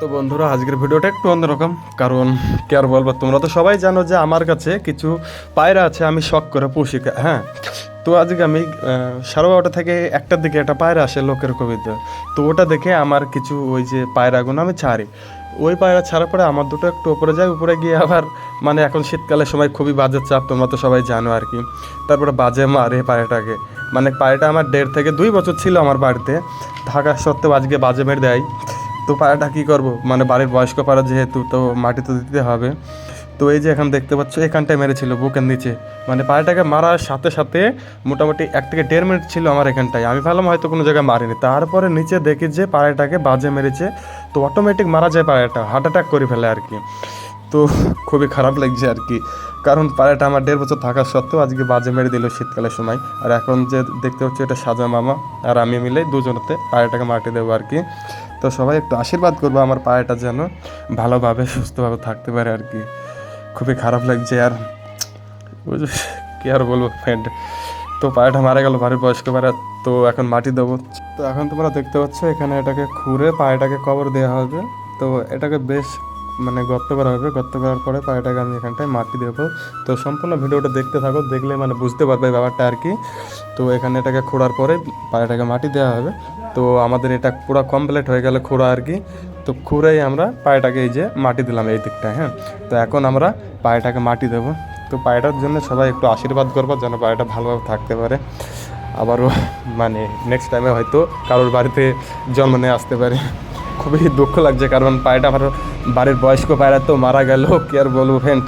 তো বন্ধুরা, আজকের ভিডিওটা একটু অন্যরকম, কারণ কি আর বলব, তোমরা তো সবাই জানো যে আমার কাছে কিছু পায়রা আছে, আমি শখ করে পুষি হ্যাঁ? তো আজকে আমি সাড়ে বারোটা থেকে একটার দিকে একটা পায়রা আসে লোকের কবিতা। তো ওটা দেখে আমার কিছু ওই যে পায়রাগুলো আমি ছাড়ি। ওই পায়রা ছাড়ার পরে আমার দুটো একটু উপরে যায়, উপরে গিয়ে আবার মানে এখন শীতকালের সময় খুবই বাজে চাপ, তোমরা তো সবাই জানো আর কি। তারপরে বাজে মারে পায়রাটাকে। মানে পায়রাটা আমার দেড় থেকে দুই বছর ছিল আমার বাড়িতে। থাকা সত্ত্বেও আজকে বাজে মেরে দেয়। তো পায়রাটা কী করব? মানে বাড়ির বয়স্ক পাড়া যেহেতু, তো মাটি তো দিতে হবে। তো এই যে এখন দেখতে পাচ্ছ, এখানটায় মেরেছিল বুকের নিচে। মানে পায়রাটাকে মারার সাথে সাথে মোটামুটি এক থেকে দেড় মিনিট ছিল আমার এখানটায়। আমি ভাবলাম হয়তো কোনো জায়গায় মারিনি। তারপরে নিচে দেখি যে পায়রাটাকে বাজে মেরেছে। তো অটোমেটিক মারা যায় পায়রাটা হার্ট অ্যাটাক করে ফেলে আর কি। তো খুবই খারাপ লাগছে আর কি। কারণ পায়রাটা আমার দেড় বছর থাকা সত্ত্বেও আজকে বাজে মেরে দিল শীতকালের সময়। আর এখন যে দেখতে হচ্ছে এটা সাজা মামা আর আমি মিলে দুজনেতে পায়রাটাকে মাটি দেবো আর কি। তো সবাই একটু আশীর্বাদ করব আমার পায়েটা যেন ভালোভাবে, সুস্থভাবে থাকতে পারে আর কি। খুবই খারাপ লাগছে আর, কি আর বলব ফ্রেন্ড তো পায়েটা মারা গেল বাড়ির বয়স্ক পায়রা তো এখন মাটি দেবো। তো এখন তোমরা দেখতে পাচ্ছ এখানে এটাকে খুঁড়ে পায়েটাকে কবর দেওয়া হবে। তো এটাকে বেশ মানে গর্ত করা হবে। গর্ত করার পরে পায়রাটাকে আমি এখানটায় মাটি দেবো। তো সম্পূর্ণ ভিডিওটা দেখতে থাকো, দেখলে মানে বুঝতে পারবে ব্যাপারটা আর কি। তো এখানে এটাকে খোঁড়ার পরে পায়রাটাকে মাটি দেওয়া হবে। তো আমাদের এটা পুরো কমপ্লিট হয়ে গেলে খোঁড়া আর কি। তো খুঁড়েই আমরা পায়রাটাকে এই যে মাটি দিলাম এই দিকটায় হ্যাঁ। তো এখন আমরা পায়রাটাকে মাটি দেবো। তো পায়রাটার জন্য সবাই একটু আশীর্বাদ করব যেন পায়রাটা ভালোভাবে থাকতে পারে। আবারও মানে নেক্সট টাইমে হয়তো কারোর বাড়িতে জন্ম নিয়ে আসতে পারে। খুবই দুঃখ লাগছে কারণ পায়রাটা আমার বাড়ির বয়স্ক পায়রা তো মারা গেল, কি আর বলব ফ্রেন্ড